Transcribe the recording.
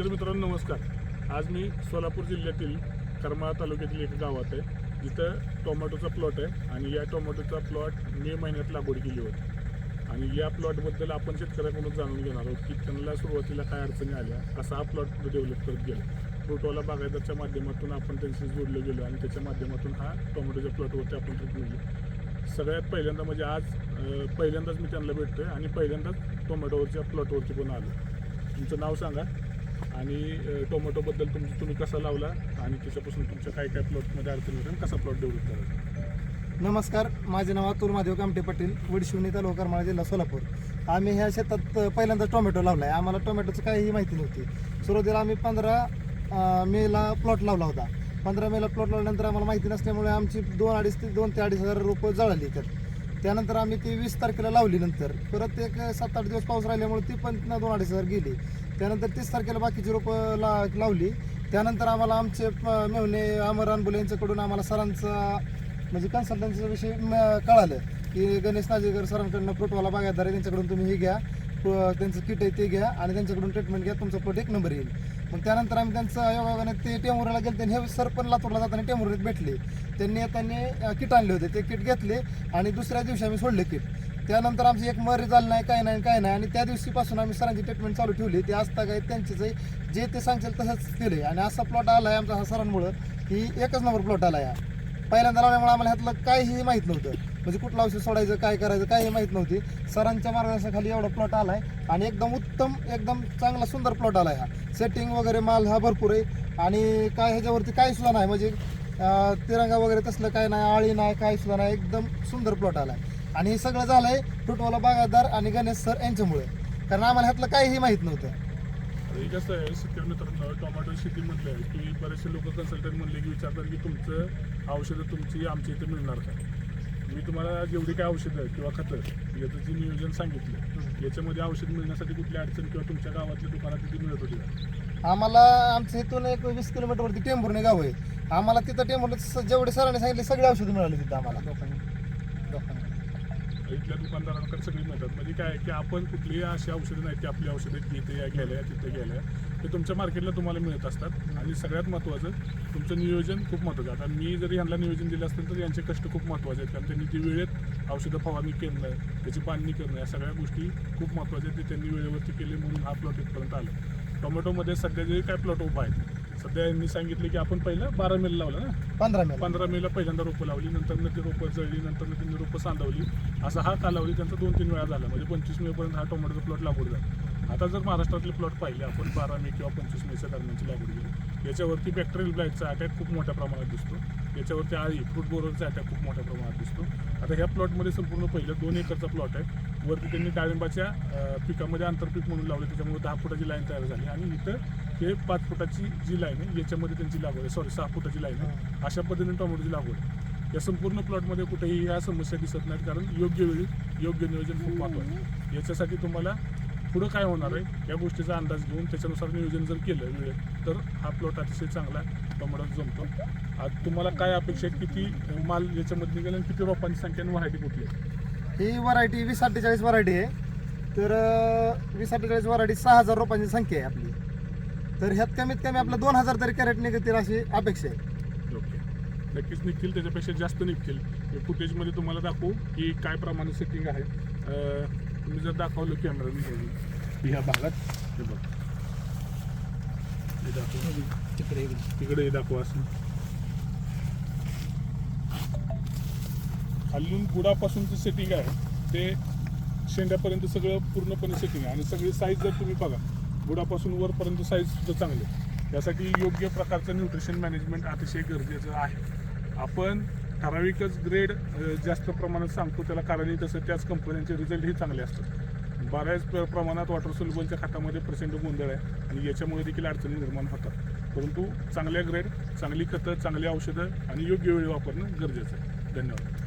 शेतकरी मित्रांनो नमस्कार. आज मी सोलापूर जिल्ह्यातील करमाळा तालुक्यातील एका गावात आहे. जिथं टोमॅटोचा प्लॉट आहे आणि या टोमॅटोचा प्लॉट मे महिन्यात लागवड केली होती. आणि या प्लॉटबद्दल आपण शेतकऱ्याकडून जाणून घेणार आहोत की त्यांना सुरुवातीला काय अडचणी आल्या कसा हा प्लॉट डेव्हलप करत गेला. फ्रुटवाला बागायदारच्या माध्यमातून आपण त्यांच्याशी जोडलं गेलो आणि त्याच्या माध्यमातून हा टोमॅटोच्या प्लॉटवरती आपण ट्रीटमेंट सगळ्यात पहिल्यांदा म्हणजे आज पहिल्यांदाच मी त्यांना भेटतो आहे आणि पहिल्यांदाच टोमॅटोवरच्या प्लॉटवरती पण आलो. तुमचं नाव सांगा. आणि टोमॅटोबद्दल तुमचं तुम्ही कसा लावला आणि त्याच्यापासून तुमच्या काय काय प्लॉटमध्ये अडचण होत्या कसा प्लॉट डेव्हलप करायचा? नमस्कार माझे नाव अतुल महादेव कामटे पाटील वडशिवणी तालुका करमाळा जिल्हा सोलापूर. आम्ही ह्या शेतात पहिल्यांदा टोमॅटो लावला आहे आम्हाला टोमॅटोचं काहीही माहिती नव्हती. सुरुवातीला आम्ही पंधरा मेला प्लॉट लावला होता. पंधरा मेला प्लॉट लावल्यानंतर आम्हाला माहिती नसल्यामुळे आमची दोन अडीच ते दोन ते अडीच हजार रोपं जळाली त्यात त्यानंतर आम्ही ती वीस तारखेला लावली नंतर. परत एक सात आठ दिवस पाऊस राहिल्यामुळे ती पण दोन अडीच हजार गेली. त्यानंतर तीस तारखेला बाकीची रोपं ला लावली. त्यानंतर आम्हाला आमचे प- मेहुणे अमर अनबुले यांच्याकडून आम्हाला सरांचा म्हणजे कन्सल्टन्सीचा विषय म- कळालं की गणेश नाजेकर सरांकडनं फ्रुटवाला बागायतदार आहे त्यांच्याकडून तुम्ही हे घ्या. त्यांचं किट आहे ते घ्या आणि त्यांच्याकडून ट्रीटमेंट घ्या तुमचा प्लॉट एक नंबर येईल. मग त्यानंतर आम्ही त्यांचं योगायोगाने ते टेमुराला गेले त्यांनी हे सर पण लातूरला जाताना टेमुरीत भेटले. त्यांनी त्यांनी किट आणले होते. ते किट घेतले आणि दुसऱ्या दिवशी आम्ही सोडले किट. त्यानंतर आमची एक मर झालं नाही काय नाही काय नाही. आणि त्या दिवशीपासून आम्ही सरांची ट्रीटमेंट चालू ठेवली. ते असता काय त्यांचेच जे ते सांगतील तसंच केले. आणि असा प्लॉट आला आहे आमचा हा सरांमुळं की एकच नंबर प्लॉट आला आहे पहिल्यांदा लावल्यामुळे आम्हाला ह्यातलं काहीही माहीत नव्हतं. म्हणजे कुठलं औषध सोडायचं काय करायचं काही माहीत नव्हती. सरांच्या मार्गदर्शनाखाली एवढा प्लॉट आला आहे आणि एकदम उत्तम एकदम चांगला सुंदर प्लॉट आला आहे हा. सेटिंग वगैरे माल हा भरपूर आहे. आणि काय ह्याच्यावरती काही सुद्धा नाही. म्हणजे तिरंगा वगैरे तसलं काय नाही आळी नाही काही सुद्धा नाही. एकदम सुंदर प्लॉट आला आहे आणि हे सगळं झालं आहे फ्रुटवाला बागायतदार आणि गणेश सर यांच्यामुळे. कारण आम्हाला ह्यातलं काहीही माहीत नव्हतं. हे कसं आहे शेतकरी मित्रांनो टोमॅटो शेती म्हटलं की बरेचसे लोक कन्सल्टंट म्हणले की विचारतात की तुमचं औषधं तुमची आमच्या इथे मिळणार का? मी तुम्हाला जेवढी काय औषधं किंवा खतं याचं जे नियोजन सांगितलं याच्यामध्ये औषध मिळण्यासाठी कुठली अडचण किंवा तुमच्या गावातल्या दुकानात तिथे मिळत होती? का? आम्हाला आमच्या इथून एक वीस किलोमीटरवरती टेंभुर्णे गाव आहे. आम्हाला तिथं टेंभुर्णे जेवढे सरांनी सांगितले सगळे औषधं मिळाली तिथं आम्हाला. इथल्या दुकानदारांकडे सगळी मिळतात म्हणजे काय आहे की आपण कुठलीही अशी औषधं नाही की आपली औषधं इथे या गेल्या तिथे गेल्या. ते तुमच्या मार्केटला तुम्हाला मिळत असतात. आणि सगळ्यात महत्त्वाचं तुमचं नियोजन खूप महत्त्वाचं. आहे. आता मी जरी यांना नियोजन दिलं असतं तर यांचे कष्ट खूप महत्त्वाचे आहेत. कारण त्यांनी ती वेळेत औषधं फवारणी करणं त्याची बांधणी करणं या सगळ्या गोष्टी खूप महत्त्वाच्या आहेत. ते त्यांनी वेळेवरती केले म्हणून हा प्लॉट इथपर्यंत आला. टोमॅटोमध्ये सध्या जे काय प्लॉट उभा आहे सध्या यांनी सांगितले की आपण पहिलं बारा मेल लावलं ना? पंधरा मे पंधरा मेला पहिल्यांदा रोपं लावली नंतर ती रोपं जळली नंतर त्यांनी रोपं सांडवली. असा हा कालावधी त्यांचा दोन तीन वेळा झाला. म्हणजे पंचवीस मेपर्यंत हा टोमॅटोचा प्लॉट लागवड झाला. आता जर महाराष्ट्रातले प्लॉट पाहिले आपण बारा मे किंवा पंचवीस मेच्या दरम्यानची लागवड केली याच्यावरती बॅक्टेरियल ब्लाईटचा अटॅक खूप मोठ्या प्रमाणात दिसतो. याच्यावरती आळी फ्रूट बोररचा अटॅक खूप मोठ्या प्रमाणात दिसतो. आता ह्या प्लॉटमध्ये संपूर्ण पहिलं दोन एकरचा प्लॉट आहे. वरती त्यांनी डाळिंबाच्या पिकामध्ये आंतरपीक म्हणून लावले त्याच्यामुळे दहा फुटाची लाईन तयार झाली. आणि इथं हे पाच फुटाची जी लाईन आहे याच्यामध्ये त्यांची लागवड आहे. सॉरी सहा फुटाची लाईन आहे. अशा पद्धतीने टोमॅटोची लागवड आहे. या संपूर्ण प्लॉटमध्ये कुठेही ह्या समस्या दिसत नाहीत कारण योग्य वेळी योग्य नियोजन खूप महत्त्वाचं आहे. याच्यासाठी तुम्हाला पुढं काय होणार आहे या गोष्टीचा अंदाज घेऊन त्याच्यानुसार नियोजन जर केलं वेळेत तर हा प्लॉट अतिशय चांगला टोमॅटो जमतो. आज तुम्हाला काय अपेक्षा आहे किती माल याच्यामध्ये निघेल आणि किती रोपांची संख्या आणि व्हरायटी कुठली आहे? ही व्हरायटी वीस अठ्ठेचाळीस व्हरायटी आहे. तर वीस अठ्ठेचाळीस व्हरायटी सहा हजार रुपयांची संख्या आहे आपली. तर ह्यात कमीत कमी आपलं दोन हजार तरी कॅरेट निघतील अशी अपेक्षा आहे. ओके. नक्कीच निघतील त्याच्यापेक्षा जास्त निघतील. मी फुटेजमध्ये तुम्हाला दाखवू की काय प्रमाणे सेटिंग आहे. अं, तुम्ही जर दाखवलं कॅमेरा ह्या भागात हे बघ. हे दाखव. तिकडे तिकडे हे दाखवा असं. खालून बुडापासूनचं सेटिंग आहे. ते शेंड्यापर्यंत सगळं पूर्णपणे सेटिंग आहे. आणि सगळी साईज जर तुम्ही बघा बुडापासून वरपर्यंत साईजसुद्धा चांगले. यासाठी योग्य प्रकारचं न्यूट्रिशन मॅनेजमेंट अतिशय गरजेचं आहे. आपण ठराविकच ग्रेड जास्त प्रमाणात सांगतो त्याला कारणही तसं त्याच कंपन्यांचे रिझल्टही चांगले असतात. बऱ्याच प्र- प्रमाणात वॉटर सोल्युबलच्या खतामध्ये प्रचंड गोंधळ आहे आणि याच्यामुळे देखील अडचणी निर्माण होतात. परंतु चांगल्या ग्रेड चांगली खतं चांगली औषधं आणि योग्य वेळी वापरणं गरजेचं आहे. धन्यवाद.